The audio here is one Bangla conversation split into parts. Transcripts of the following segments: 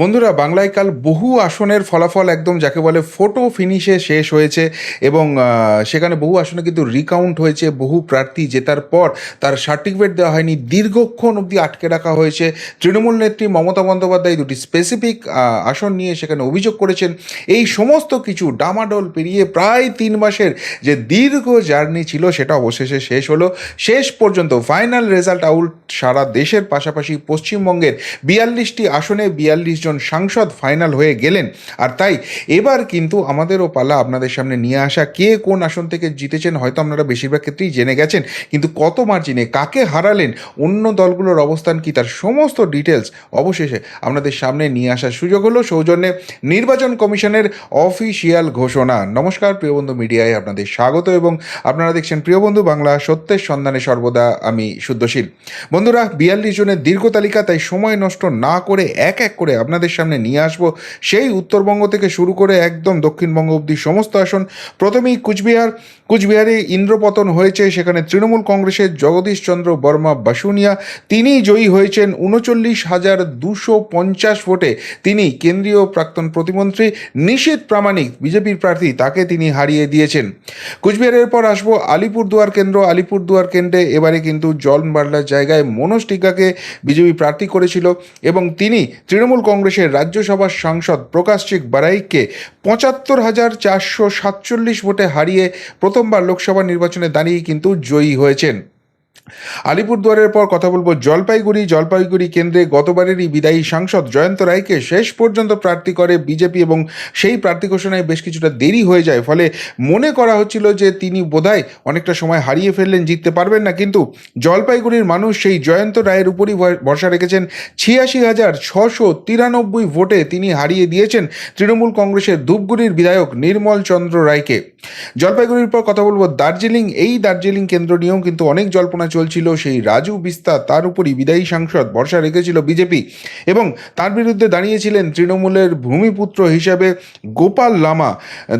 বন্ধুরা, বাংলায় কাল বহু আসনের ফলাফল একদম যাকে বলে ফটো ফিনিশে শেষ হয়েছে এবং সেখানে বহু আসনে কিন্তু রিকাউন্ট হয়েছে, বহু প্রার্থী জেতার পর তার সার্টিফিকেট দেওয়া হয়নি, দীর্ঘক্ষণ অবধি আটকে রাখা হয়েছে। তৃণমূল নেত্রী মমতা বন্দ্যোপাধ্যায় দুটি স্পেসিফিক আসন নিয়ে সেখানে অভিযোগ করেছেন। এই সমস্ত কিছু ডামাডোল পেরিয়ে প্রায় তিন মাসের যে দীর্ঘ জার্নি ছিল, সেটা অবশেষে শেষ হলো। শেষ পর্যন্ত ফাইনাল রেজাল্ট আউট সারা দেশের পাশাপাশি পশ্চিমবঙ্গের বিয়াল্লিশটি আসনে, বিয়াল্লিশ জন সাংসদ ফাইনাল হয়ে গেলেন। আর তাই এবার কিন্তু আমাদেরও পালা আপনাদের সামনে নিয়ে আসা। কে কোন আসন থেকে জিতেছেন হয়তো আপনারা বেশিরভাগ ক্ষেত্রেই জেনে গেছেন। কিন্তু কত মার্জিনে কাকে হারালেন, অন্য দলগুলোর অবস্থান কি, তার সমস্ত ডিটেলস অবশেষে আপনাদের সামনে নিয়ে আসার সুযোগ হলো সৌজন্যে নির্বাচন কমিশনের অফিসিয়াল ঘোষণা। নমস্কার, প্রিয় বন্ধু মিডিয়ায় আপনাদের স্বাগত এবং আপনারা দেখছেন প্রিয় বন্ধু বাংলা, সত্যের সন্ধানে সর্বদা আমি শুদ্ধশীল। বন্ধুরা, বিয়াল্লিশ জনের দীর্ঘ তালিকা, তাই সময় নষ্ট না করে এক এক করে আপনাদের সামনে নিয়ে আসব। সেই উত্তরবঙ্গ থেকে শুরু করে একদম দক্ষিণবঙ্গ অবধি সমস্ত আসন। প্রথমেই কুচবিহার। কুচবিহারে ইন্দ্রপতন হয়েছে, সেখানে তৃণমূল কংগ্রেসের জগদীশ চন্দ্র বর্মা বাসুনিয়া তিনি জয়ী হয়েছেন উনচল্লিশ হাজার দুশো পঞ্চাশ ভোটে। তিনি কেন্দ্রীয় প্রাক্তন প্রতিমন্ত্রী নিশীত প্রামাণিক বিজেপির প্রার্থী, তাকে তিনি হারিয়ে দিয়েছেন। কুচবিহারের পর আসব আলিপুরদুয়ার কেন্দ্র। আলিপুরদুয়ার কেন্দ্রে এবারে কিন্তু জন বার্লার জায়গায় মনোজ টিকাকে বিজেপি প্রার্থী করেছিল এবং তিনি তৃণমূল কংগ্রেসের রাজ্যসভার সাংসদ প্রকাশ চিক বারাইককে পঁচাত্তর হাজার চারশো সাতচল্লিশ ভোটে হারিয়ে প্রথমবার লোকসভা নির্বাচনে দাঁড়িয়ে কিন্তু জয়ী হয়েছেন। আলিপুরদুয়ারের পর কথা বলব জলপাইগুড়ি। জলপাইগুড়ি কেন্দ্রে গতবারেরই বিদায়ী সাংসদ জয়ন্ত রায়কে শেষ পর্যন্ত প্রার্থী করে বিজেপি এবং সেই প্রার্থী ঘোষণায় বেশ কিছুটা দেরি হয়ে যায়। ফলে মনে করা হচ্ছিল যে তিনি বোধহয় অনেকটা সময় হারিয়ে ফেললেন, জিততে পারবেন না। কিন্তু জলপাইগুড়ির মানুষ সেই জয়ন্ত রায়ের উপরই ভরসা রেখেছেন। ছিয়াশি হাজার ছশো তিরানব্বই ভোটে তিনি হারিয়ে দিয়েছেন তৃণমূল কংগ্রেসের ধূপগুড়ির বিধায়ক নির্মল চন্দ্র রায়কে। জলপাইগুড়ির পর কথা বলব দার্জিলিং। এই দার্জিলিং কেন্দ্র নিয়েও কিন্তু অনেক জল্পনা চলছিল, সেই রাজু বিস্তার তার উপরই বিদায়ী সাংসদ ভরসা রেখেছিল বিজেপি এবং তার বিরুদ্ধে দাঁড়িয়েছিলেন তৃণমূলের ভূমিপুত্র হিসাবে গোপাল লামা।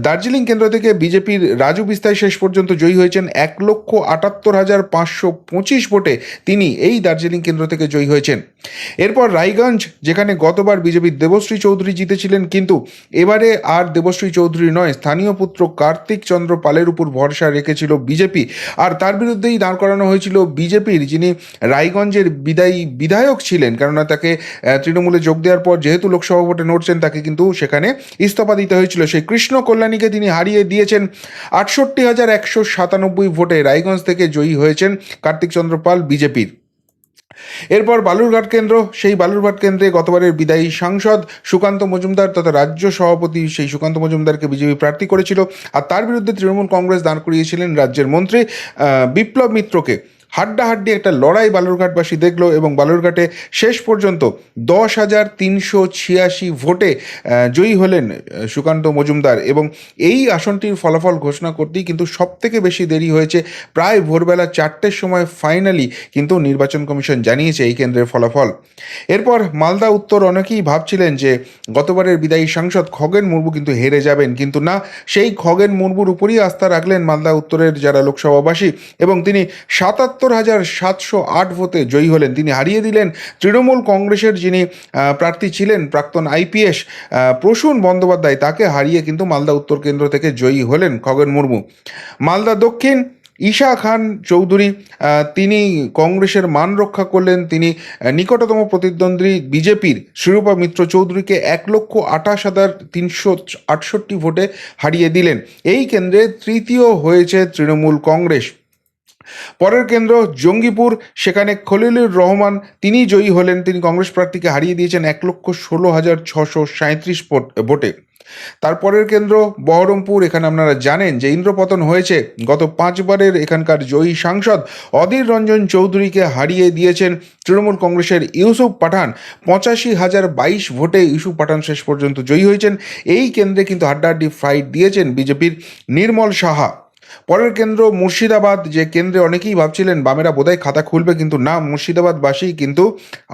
দার্জিলিং কেন্দ্র থেকে বিজেপির রাজু বিস্তায় শেষ পর্যন্ত জয়ী হয়েছেন এক লক্ষ আটাত্তর হাজার পাঁচশো পঁচিশ ভোটে তিনি এই দার্জিলিং কেন্দ্র থেকে জয়ী হয়েছেন। এরপর রায়গঞ্জ, যেখানে গতবার বিজেপির দেবশ্রী চৌধুরী জিতেছিলেন, কিন্তু এবারে আর দেবশ্রী চৌধুরী নয়, স্থানীয় পুত্র কার্তিক চন্দ্র পালের উপর ভরসা রেখেছিল বিজেপি। আর তার বিরুদ্ধেই দাঁড় করানো হয়েছিল বিজেপির, যিনি রায়গঞ্জের বিদায়ী বিধায়ক ছিলেন, কেননা তাকে তৃণমূলে যোগ দেওয়ার পর যেহেতু লোকসভা ভোটে নড়ছেন, তাকে কিন্তু সেখানে ইস্তফা দিতে হয়েছিল। সেই কৃষ্ণ কল্যাণীকে তিনি হারিয়ে দিয়েছেন। আটষট্টি হাজার একশো সাতানব্বই ভোটে রায়গঞ্জ থেকে জয়ী হয়েছেন কার্তিক চন্দ্র পাল বিজেপির। এরপর বালুরঘাট কেন্দ্র, সেই বালুরঘাট কেন্দ্রে গতবারের বিদায়ী সাংসদ সুকান্ত মজুমদার তথা রাজ্য সভাপতি সেই সুকান্ত মজুমদারকে বিজেপি প্রার্থী করেছিল। আর তার বিরুদ্ধে তৃণমূল কংগ্রেস দাঁড় করিয়েছিলেন রাজ্যের মন্ত্রী বিপ্লব মিত্রকে। হাড্ডাহাড্ডি একটা লড়াই বালুরঘাটবাসী দেখল এবং বালুরঘাটে শেষ পর্যন্ত দশ হাজার তিনশো ছিয়াশি ভোটে জয়ী হলেন সুকান্ত মজুমদার। এবং এই আসনটির ফলাফল ঘোষণা করতেই কিন্তু সব থেকে বেশি দেরি হয়েছে। প্রায় ভোরবেলা চারটের সময় ফাইনালি কিন্তু নির্বাচন কমিশন জানিয়েছে এই কেন্দ্রের ফলাফল। এরপর মালদা উত্তর অনেকেই ভাবছিলেন যে, গতবারের বিদায়ী সাংসদ খগেন মুর্মু কিন্তু হেরে যাবেন। কিন্তু না, সেই খগেন মুর্মুর উপরই আস্থা রাখলেন মালদা উত্তরের যারা লোকসভাবাসী এবং তিনি সাতাত্তর হাজার সাতশো আট ভোটে জয়ী হলেন। তিনি হারিয়ে দিলেন তৃণমূল কংগ্রেসের যিনি প্রার্থী ছিলেন, প্রাক্তন আইপিএস প্রসূন বন্দ্যোপাধ্যায়, তাকে হারিয়ে কিন্তু মালদা উত্তর কেন্দ্র থেকে জয়ী হলেন খগেন মুর্মু। মালদা দক্ষিণ, ঈশা খান চৌধুরী তিনি কংগ্রেসের মান রক্ষা করলেন। তিনি নিকটতম প্রতিদ্বন্দ্বী বিজেপির শিরূপা মিত্র চৌধুরীকে এক লক্ষ আঠাশ হাজার তিনশো আটষট্টি ভোটে হারিয়ে দিলেন। এই কেন্দ্রে তৃতীয় হয়েছে তৃণমূল কংগ্রেস। পরের কেন্দ্র জঙ্গিপুর, সেখানে খলিলুর রহমান তিনি জয়ী হলেন। তিনি কংগ্রেস প্রার্থীকে হারিয়ে দিয়েছেন এক লক্ষ ষোলো হাজার ছশো সাঁত্রিশ ভোটে তারপরের কেন্দ্র বহরমপুর, এখানে আপনারা জানেন যে ইন্দ্রপতন হয়েছে। গত পাঁচবারের এখানকার জয়ী সাংসদ অধীর রঞ্জন চৌধুরীকে হারিয়ে দিয়েছেন তৃণমূল কংগ্রেসের ইউসুফ পাঠান। পঁচাশি হাজার বাইশ ভোটে ইউসুফ পাঠান শেষ পর্যন্ত জয়ী হয়েছেন। এই কেন্দ্রে কিন্তু হাড্ডাহাড্ডি ফাইট দিয়েছেন বিজেপির নির্মল সাহা। পরের কেন্দ্র মুর্শিদাবাদ, যে কেন্দ্রে অনেকেই ভাবছিলেন বামেরা বোধহয় খাতা খুলবে, কিন্তু না, মুর্শিদাবাদবাসী কিন্তু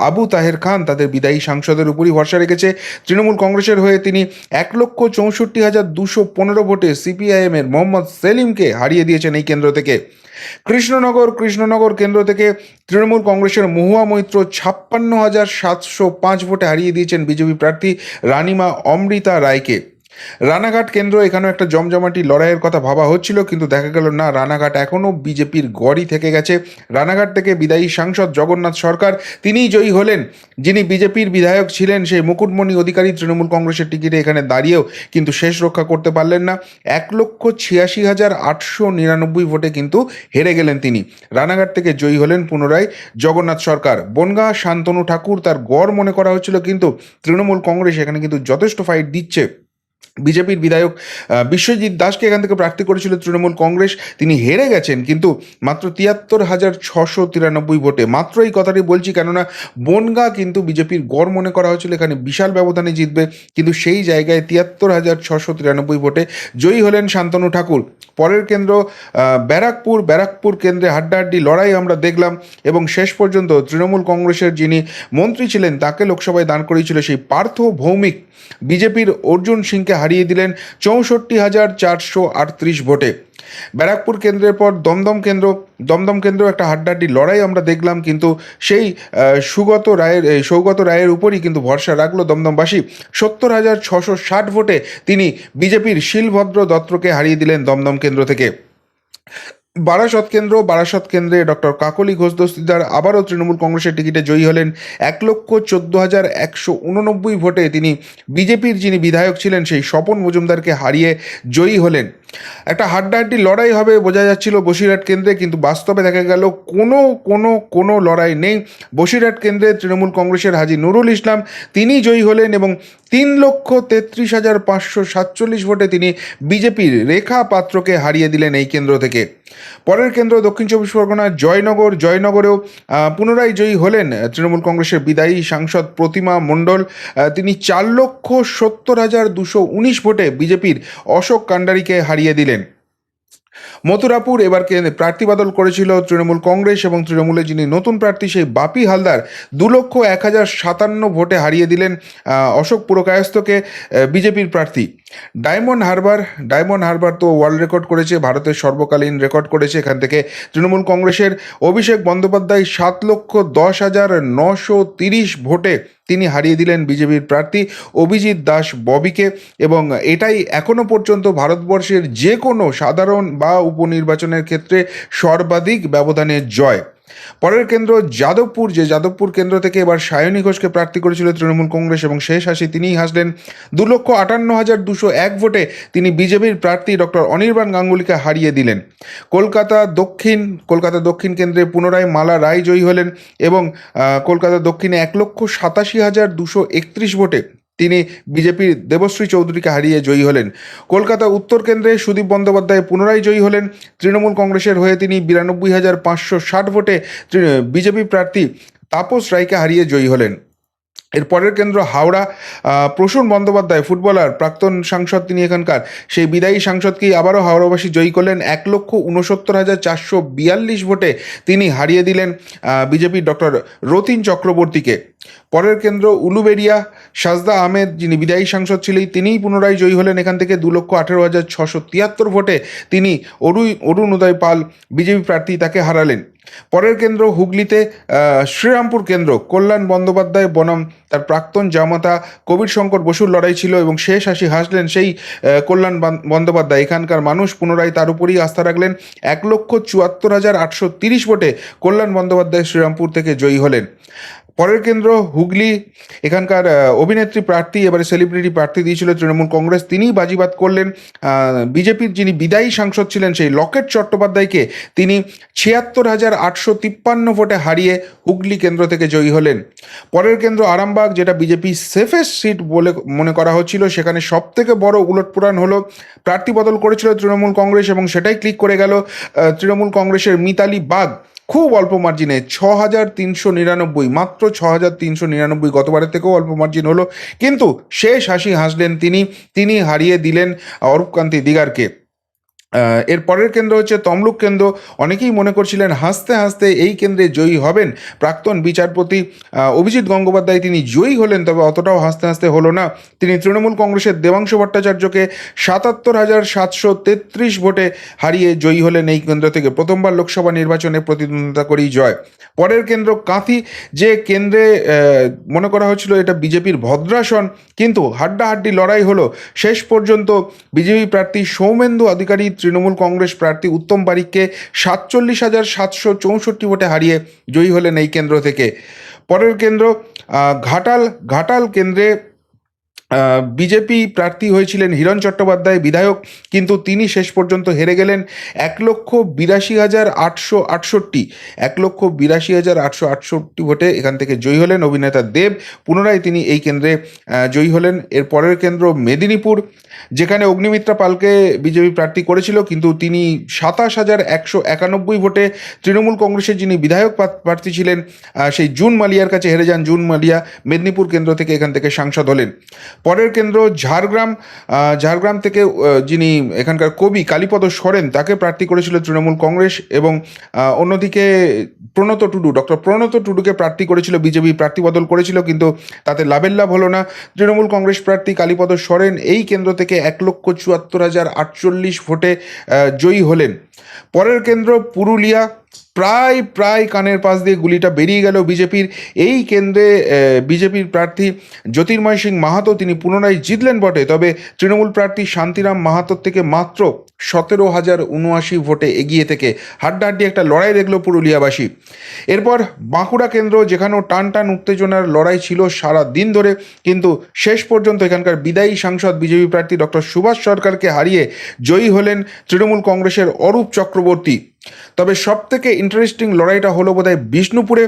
আবু তাহের খান তাদের বিদায়ী সাংসদের উপরই ভরসা রেখেছে। তৃণমূল কংগ্রেসের হয়ে তিনি এক লক্ষ চৌষট্টি হাজার দুশো পনেরো ভোটে সিপিআইএমের মোহাম্মদ সেলিমকে হারিয়ে দিয়েছেন এই কেন্দ্র থেকে। কৃষ্ণনগর কৃষ্ণনগর কেন্দ্র থেকে তৃণমূল কংগ্রেসের মহুয়া মৈত্র ছাপ্পান্ন হাজার সাতশো পাঁচ ভোটে হারিয়ে দিয়েছেন বিজেপি প্রার্থী রানিমা অমৃতা রায়কে। রানাঘাট কেন্দ্র, এখানেও একটা জমজমাটি লড়াইয়ের কথা ভাবা হচ্ছিল, কিন্তু দেখা গেল না, রানাঘাট এখনও বিজেপির গড়ই থেকে গেছে। রানাঘাট থেকে বিদায়ী সাংসদ জগন্নাথ সরকার, তিনিই জয়ী হলেন। যিনি বিজেপির বিধায়ক ছিলেন, সেই মুকুটমণি অধিকারী তৃণমূল কংগ্রেসের টিকিটে এখানে দাঁড়িয়েও কিন্তু শেষ রক্ষা করতে পারলেন না। এক লক্ষ ছিয়াশি হাজার আটশো নিরানব্বই ভোটে কিন্তু হেরে গেলেন তিনি। রানাঘাট থেকে জয়ী হলেন পুনরায় জগন্নাথ সরকার। বনগাঁ শান্তনু ঠাকুর তার গড় মনে করা হচ্ছিল, কিন্তু তৃণমূল কংগ্রেস এখানে কিন্তু যথেষ্ট ফাইট দিচ্ছে। বিজেপির বিধায়ক বিশ্বজিৎ দাসকে এখান থেকে প্রার্থী করেছিল তৃণমূল কংগ্রেস। তিনি হেরে গেছেন, কিন্তু মাত্র তিয়াত্তর হাজার ছশো তিরানব্বই ভোটে। মাত্র এই কথাটি বলছি কেননা বনগা কিন্তু বিজেপির গড় মনে করা হয়েছিল, এখানে বিশাল ব্যবধানে জিতবে, কিন্তু সেই জায়গায় তিয়াত্তর হাজার ছশো তিরানব্বই ভোটে জয়ী হলেন শান্তনু ঠাকুর। পরের কেন্দ্র ব্যারাকপুর ব্যারাকপুর কেন্দ্রে হাড্ডাহাড্ডি লড়াই আমরা দেখলাম এবং শেষ পর্যন্ত তৃণমূল কংগ্রেসের যিনি মন্ত্রী ছিলেন, তাকে লোকসভায় দান করিয়েছিল সেই পার্থ ভৌমিক। বিজেপির অর্জুন সিংকে হারিয়ে দিলেন চৌষট্টি হাজার চারশো আটত্রিশ ভোটে। ব্যারাকপুর কেন্দ্রের পর দমদম কেন্দ্র দমদম কেন্দ্র একটা হাড্ডাহাড্ডি লড়াই আমরা দেখলাম, কিন্তু সেই সুগত রায়ের সৌগত রায়ের উপরই কিন্তু ভরসা রাখল দমদমবাসী। সত্তর হাজার ছশো ষাট ভোটে তিনি বিজেপির শিলভদ্র দত্তকে হারিয়ে দিলেন দমদম কেন্দ্র থেকে। বারাসত কেন্দ্র, বারাসত কেন্দ্রে ডক্টর কাকলি ঘোষ দস্তিদার আবারও তৃণমূল কংগ্রেসের টিকিটে জয়ী হলেন। এক লক্ষ চোদ্দ হাজার একশো উননব্বই ভোটে তিনি বিজেপির যিনি বিধায়ক ছিলেন, সেই স্বপন মজুমদারকে হারিয়ে জয়ী হলেন। একটা হাড্ডাহাড্ডি লড়াই হবে বোঝা যাচ্ছিল বসিরহাট কেন্দ্রে, কিন্তু বাস্তবে দেখা গেল কোনো কোনো কোনো লড়াই নেই। বসিরহাট কেন্দ্রে তৃণমূল কংগ্রেসের হাজি নুরুল ইসলাম, তিনি জয়ী হলেন এবং তিন লক্ষ তেত্রিশ হাজার পাঁচশো সাতচল্লিশ ভোটে তিনি বিজেপির রেখা পাত্রকে হারিয়ে দিলেন এই কেন্দ্র থেকে। পরের কেন্দ্র দক্ষিণ চব্বিশ পরগনার জয়নগর, জয়নগরেও পুনরায় জয়ী হলেন তৃণমূল কংগ্রেসের বিদায়ী সাংসদ প্রতিমা মণ্ডল। তিনি চার লক্ষ সত্তর হাজার দুশো উনিশ ভোটে বিজেপির অশোক কান্ডারিকে হারিয়ে দিলেন। মথুরাপুর এবার প্রার্থী বদল করেছিল তৃণমূল কংগ্রেস এবং তৃণমূলের যিনি নতুন প্রার্থী সেই বাপি হালদার দু লক্ষ এক হাজার সাতান্ন ভোটে হারিয়ে দিলেন অশোক পুরকায়স্থকে বিজেপির প্রার্থী। ডায়মন্ড হারবার ডায়মন্ড হারবার তো ওয়ার্ল্ড রেকর্ড করেছে, ভারতের সর্বকালীন রেকর্ড করেছে এখান থেকে। তৃণমূল কংগ্রেসের অভিষেক বন্দ্যোপাধ্যায় সাত লক্ষ দশ হাজার নশো তিরিশ ভোটে তিনি হারিয়ে দিলেন বিজেপির প্রার্থী অভিজিৎ দাস ববিকে এবং এটাই এখনও পর্যন্ত ভারতবর্ষের যে কোনো সাধারণ বা উপনির্বাচনের ক্ষেত্রে সর্বাধিক ব্যবধানের জয়। পরের কেন্দ্র যাদবপুর, যে যাদবপুর কেন্দ্র থেকে এবার সায়নী ঘোষকে প্রার্থী করেছিল তৃণমূল কংগ্রেস এবং শেষ হাসি তিনিই হাসলেন। দু লক্ষ আটান্ন হাজার দুশো এক ভোটে তিনি বিজেপির প্রার্থী ডক্টর অনির্বাণ গাঙ্গুলিকে হারিয়ে দিলেন। কলকাতা দক্ষিণ কলকাতা দক্ষিণ কেন্দ্রে পুনরায় মালা রায় জয়ী হলেন এবং কলকাতা দক্ষিণে এক লক্ষ সাতাশি হাজার দুশো একত্রিশ ভোটে তিনি বিজেপির দেবশ্রী চৌধুরীকে হারিয়ে জয়ী হলেন। কলকাতা উত্তর কেন্দ্রে সুদীপ বন্দ্যোপাধ্যায় পুনরায় জয়ী হলেন। তৃণমূল কংগ্রেসের হয়ে তিনি বিরানব্বই হাজার পাঁচশো ষাট ভোটে বিজেপি প্রার্থী তাপস রায়কে হারিয়ে জয়ী হলেন। এর পরের কেন্দ্র হাওড়া। প্রসূন বন্দ্যোপাধ্যায়, ফুটবলার, প্রাক্তন সাংসদ তিনি এখানকার। সেই বিদায়ী সাংসদকেই আবারও হাওড়াবাসী জয়ী করলেন। এক লক্ষ উনসত্তর হাজার চারশো বিয়াল্লিশ ভোটে তিনি হারিয়ে দিলেন বিজেপির ডক্টর রতিন চক্রবর্তীকে। পরের কেন্দ্র উলুবেরিয়া। সাজদা আহমেদ, যিনি বিদায়ী সাংসদ ছিলেন, তিনিই পুনরায় জয়ী হলেন। এখান থেকে দু লক্ষ আঠেরো হাজার ছশো তিয়াত্তর ভোটে তিনি অরুণ অরুণ উদয় পাল, বিজেপি প্রার্থী তাকে হারালেন। পরের কেন্দ্র হুগলিতে শ্রীরামপুর কেন্দ্র, কল্যাণ বন্দ্যোপাধ্যায়, বনাম, তার প্রাক্তন জামাতা কবির শঙ্কর বসুর লড়াই ছিল এবং শেষ হাসি হাসলেন সেই কল্যাণ বন্দ্যোপাধ্যায়। এখানকার মানুষ পুনরায় তার উপরেই আস্থা রাখলেন। এক লক্ষ চুয়াত্তর হাজার আটশো তিরিশ ভোটে কল্যাণ বন্দ্যোপাধ্যায় শ্রীরামপুর থেকে জয়ী হলেন। পরের কেন্দ্র হুগলি। এখানকার অভিনেত্রী প্রার্থী, এবারে সেলিব্রিটি প্রার্থী দিয়েছিল তৃণমূল কংগ্রেস। তিনিই বাজিবাদ করলেন। বিজেপির যিনি বিদায়ী সাংসদ ছিলেন সেই লকেট চট্টোপাধ্যায়কে তিনি ছিয়াত্তর হাজার আটশো তিপ্পান্ন ভোটে হারিয়ে হুগলি কেন্দ্র থেকে জয়ী হলেন। পরের কেন্দ্র আরামবাগ, যেটা বিজেপি সেফেস্ট সিট বলে মনে করা হচ্ছিল, সেখানে সব থেকে বড় উলটপুরাণ হলো, প্রার্থী বদল করেছিল তৃণমূল কংগ্রেস এবং সেটাই ক্লিক করে গেল তৃণমূল কংগ্রেসের মিতালি বাগ। খুব অল্প মার্জিনে ছ হাজার তিনশো নিরানব্বই, মাত্র ছ হাজার তিনশো নিরানব্বই গতবারের থেকেও অল্প মার্জিন হলো। কিন্তু শেষ হাসি হাসলেন তিনি তিনি হারিয়ে দিলেন অরূপকান্তি দিগারকে। এর পরের কেন্দ্র হচ্ছে তমলুক কেন্দ্র। অনেকেই মনে করছিলেন, হাসতে হাসতে এই কেন্দ্রে জয়ী হবেন প্রাক্তন বিচারপতি অভিজিৎ গঙ্গোপাধ্যায়। তিনি জয়ী হলেন, তবে অতটাও হাসতে হাসতে হলো না। তিনি তৃণমূল কংগ্রেসের দেবাংশু ভট্টাচার্যকে সাতাত্তর হাজার সাতশো তেত্রিশ ভোটে হারিয়ে জয়ী হলেন এই কেন্দ্র থেকে। প্রথমবার লোকসভা নির্বাচনে প্রতিদ্বন্দ্বিতা করেই জয়। পরের কেন্দ্র কাঁথি, যে কেন্দ্রে মনে করা হচ্ছিল এটা বিজেপির ভদ্রাসন, কিন্তু হাড্ডাহাড্ডি লড়াই হলো। শেষ পর্যন্ত বিজেপি প্রার্থী সৌমেন্দু অধিকারী তৃণমূল কংগ্রেস প্রার্থী উত্তম বারিককে সাতচল্লিশ হাজার সাতশো চৌষট্টি ভোটে হারিয়ে জয়ী হলেন এই কেন্দ্র থেকে। পরের কেন্দ্র ঘাটাল ঘাটাল কেন্দ্রে বিজেপি প্রার্থী হয়েছিলেন হিরণ চট্টোপাধ্যায়, বিধায়ক, কিন্তু তিনি শেষ পর্যন্ত হেরে গেলেন এক লক্ষ বিরাশি হাজার আটশো আটষট্টি। এক লক্ষ বিরাশি হাজার আটশো আটষট্টি ভোটে এখান থেকে জয়ী হলেন অভিনেতা দেব। পুনরায় তিনি এই কেন্দ্রে জয়ী হলেন। এর পরের কেন্দ্র মেদিনীপুর, যেখানে অগ্নিমিত্রা পালকে বিজেপি প্রার্থী করেছিল, কিন্তু তিনি সাতাশ হাজার একশো একানব্বই ভোটে তৃণমূল কংগ্রেসের যিনি বিধায়ক প্রার্থী ছিলেন সেই জুন মালিয়ার কাছে হেরে যান। জুন মালিয়া মেদিনীপুর কেন্দ্র থেকে এখান থেকে সাংসদ হলেন। পরের কেন্দ্র ঝাড়গ্রাম ঝাড়গ্রাম থেকে যিনি এখানকার কবি কালীপদ সরেন, তাকে প্রার্থী করেছিল তৃণমূল কংগ্রেস এবং অন্যদিকে প্রণত টুডু, ডক্টর প্রণত টুডুকে প্রার্থী করেছিল বিজেপি, প্রার্থী বদল করেছিল, কিন্তু তাতে লাভের লাভ হলো না। তৃণমূল কংগ্রেস প্রার্থী কালীপদ সরেন এই কেন্দ্র থেকে এক লক্ষ চুয়াত্তর হাজার আটচল্লিশ ভোটে জয়ী হলেন। পরের কেন্দ্র পুরুলিয়া প্রায় প্রায় কানের পাশ দিয়ে গুলিটা বেরিয়ে গেল বিজেপির। এই কেন্দ্রে বিজেপির প্রার্থী জ্যোতির্ময় সিং মাহাতো তিনি পুনরায় জিতলেন বটে। তবে তৃণমূল প্রার্থী শান্তিরাম মাহাতোর থেকে মাত্র সতেরো হাজার উনআশি ভোটে এগিয়ে থেকে হাড্ডাহাড্ডি একটা লড়াই দেখল পুরুলিয়াবাসী। এরপর বাঁকুড়া কেন্দ্র, যেখানেও টান টান উত্তেজনার লড়াই ছিল সারা দিন ধরে, কিন্তু শেষ পর্যন্ত এখানকার বিদায়ী সাংসদ বিজেপি প্রার্থী ডক্টর সুভাষ সরকারকে হারিয়ে জয়ী হলেন তৃণমূল কংগ্রেসের অরূপ চক্রবর্তী। তবে সব থেকে ইন্টারেস্টিং লড়াইটা হলো বোধহয় বিষ্ণুপুরে।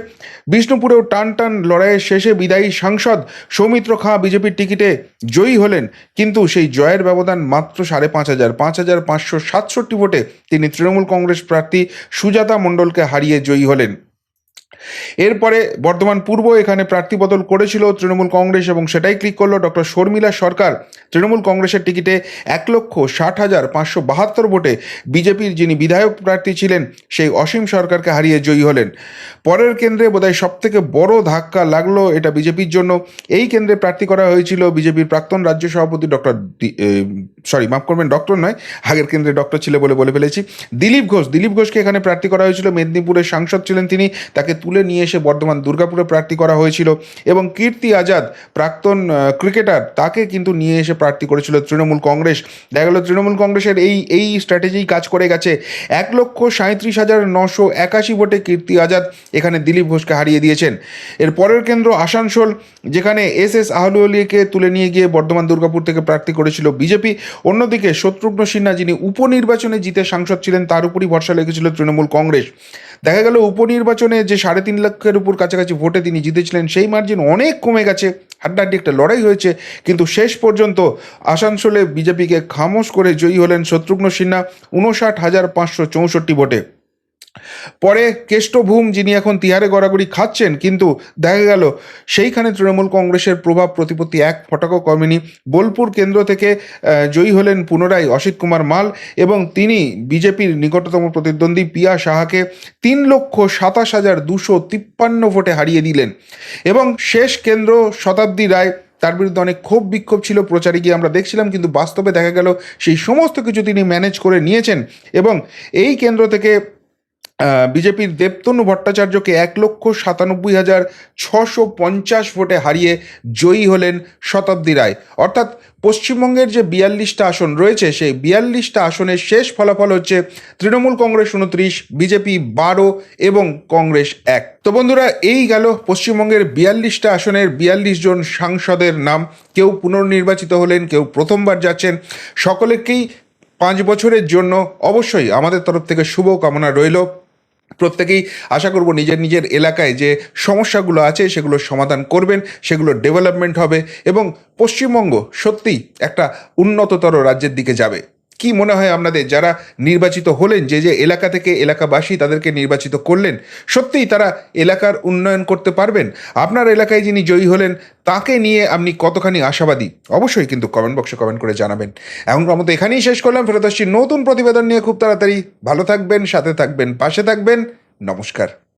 বিষ্ণুপুরেও টান টান লড়াইয়ের শেষে বিদায়ী সাংসদ সৌমিত্র খাঁ বিজেপির টিকিটে জয়ী হলেন। কিন্তু সেই জয়ের ব্যবধান মাত্র সাড়ে পাঁচ হাজার পাঁচ হাজার পাঁচশো সাতষট্টি ভোটে তিনি তৃণমূল কংগ্রেস প্রার্থী সুজাতা মণ্ডলকে হারিয়ে জয়ী হলেন। এরপরে বর্ধমান পূর্ব এখানে প্রার্থী বদল করেছিল তৃণমূল কংগ্রেস এবং সেটাই ক্লিক করল ডক্টর শর্মিলা সরকার। তৃণমূল কংগ্রেসের টিকিটে এক লক্ষ ষাট হাজার পাঁচশো বাহাত্তর ভোটে বিজেপির যিনি বিধায়ক প্রার্থী ছিলেন, সেই অসীম সরকারকে হারিয়ে জয়ী হলেন। পরের কেন্দ্রে বোধহয় সব থেকে বড় ধাক্কা লাগল এটা বিজেপির জন্য। এই কেন্দ্রে প্রার্থী করা হয়েছিল বিজেপির প্রাক্তন রাজ্য সভাপতি ডক্টর সরি মাফ করবেন, ডক্টর নয়, আগের কেন্দ্রে ডক্টর ছিল বলে বলে ফেলেছি। দিলীপ ঘোষ, দিলীপ ঘোষকে এখানে প্রার্থী করা হয়েছিল। মেদিনীপুরের সাংসদ ছিলেন তিনি, তাকে তুলে নিয়ে এসে বর্ধমান দুর্গাপুরে প্রার্থী করা হয়েছিল এবং কীর্তি আজাদ, প্রাক্তন ক্রিকেটার তাকে কিন্তু নিয়ে এসে প্রার্থী করেছিল তৃণমূল কংগ্রেস। দেখা গেল তৃণমূল কংগ্রেসের এই এই স্ট্র্যাটেজি কাজ করে গেছে। এক লক্ষ সাঁত্রিশ হাজার নশো একাশি ভোটে কীর্তি আজাদ এখানে দিলীপ ঘোষকে হারিয়ে দিয়েছেন। এর পরের কেন্দ্র আসানসোল, যেখানে এস এস আহলুয়ালিয়াকে তুলে নিয়ে গিয়ে বর্ধমান দুর্গাপুর থেকে প্রার্থী করেছিল বিজেপি। অন্যদিকে শত্রুঘ্ন সিনহা, যিনি উপনির্বাচনে জিতে সাংসদ ছিলেন, তার উপরই ভরসা লেগেছিল তৃণমূল কংগ্রেস। দেখা গেল উপনির্বাচনে যে সাড়ে তিন লক্ষের উপর কাছাকাছি ভোটে তিনি জিতেছিলেন, সেই মার্জিন অনেক কমে গেছে। হাড্ডাহাড্ডি একটা লড়াই হয়েছে, কিন্তু শেষ পর্যন্ত আসানসোলে বিজেপিকে খামোশ করে জয়ী হলেন শত্রুঘ্ন সিনহা উনষাট হাজার পাঁচশো চৌষট্টি ভোটে। পরে কেষ্টভূম যিনি এখন তিহারে গড়াগড়ি খাচ্ছেন, কিন্তু দেখা গেল সেইখানে তৃণমূল কংগ্রেসের প্রভাব প্রতিপত্তি এক ফটাকও কমেনি। বোলপুর কেন্দ্র থেকে জয়ী হলেন পুনরায় অসিত কুমার মাল এবং তিনি বিজেপির নিকটতম প্রতিদ্বন্দ্বী পিয়া সাহাকে তিন লক্ষ সাতাশ হাজার দুশো তিপ্পান্ন ভোটে হারিয়ে দিলেন। এবং শেষ কেন্দ্র শতাব্দী রায়, তার বিরুদ্ধে অনেক ক্ষোভ বিক্ষোভ ছিল, প্রচারে গিয়ে আমরা দেখছিলাম, কিন্তু বাস্তবে দেখা গেল সেই সমস্ত কিছু তিনি ম্যানেজ করে নিয়েছেন। এবং এই কেন্দ্র থেকে বিজেপির দেবতনু ভট্টাচার্যকে এক লক্ষ সাতানব্বই হাজার ছশো পঞ্চাশ ভোটে হারিয়ে জয়ী হলেন শতাব্দী রায়। অর্থাৎ পশ্চিমবঙ্গের যে বিয়াল্লিশটা আসন রয়েছে, সেই বিয়াল্লিশটা আসনের শেষ ফলাফল হচ্ছে তৃণমূল কংগ্রেস উনত্রিশ, বিজেপি বারো এবং কংগ্রেস এক। তো বন্ধুরা, এই গেল পশ্চিমবঙ্গের বিয়াল্লিশটা আসনের বিয়াল্লিশ জন সাংসদের নাম। কেউ পুনর্নির্বাচিত হলেন, কেউ প্রথমবার যাচ্ছেন। সকলেকেই পাঁচ বছরের জন্য অবশ্যই আমাদের তরফ থেকে শুভ কামনা রইল। প্রত্যেকেই আশা করব নিজের নিজের এলাকায় যে সমস্যাগুলো আছে সেগুলো সমাধান করবেন, সেগুলো ডেভেলপমেন্ট হবে এবং পশ্চিমবঙ্গ সত্যিই একটা উন্নততর রাজ্যের দিকে যাবে। কি মনে হয় আপনাদের? যারা নির্বাচিত হলেন, যে যে এলাকা থেকে এলাকাবাসী তাদেরকে নির্বাচিত করলেন, সত্যিই তারা এলাকার উন্নয়ন করতে পারবেন? আপনার এলাকায় যিনি জয়ী হলেন, তাকে নিয়ে আপনি কতখানি আশাবাদী? অবশ্যই কিন্তু কমেন্ট বক্সে কমেন্ট করে জানাবেন। এখনকার মতো এখানেই শেষ করলাম, ফেরত আসছি নতুন প্রতিবেদন নিয়ে। খুব তাড়াতাড়ি ভালো থাকবেন, সাথে থাকবেন, পাশে থাকবেন। নমস্কার।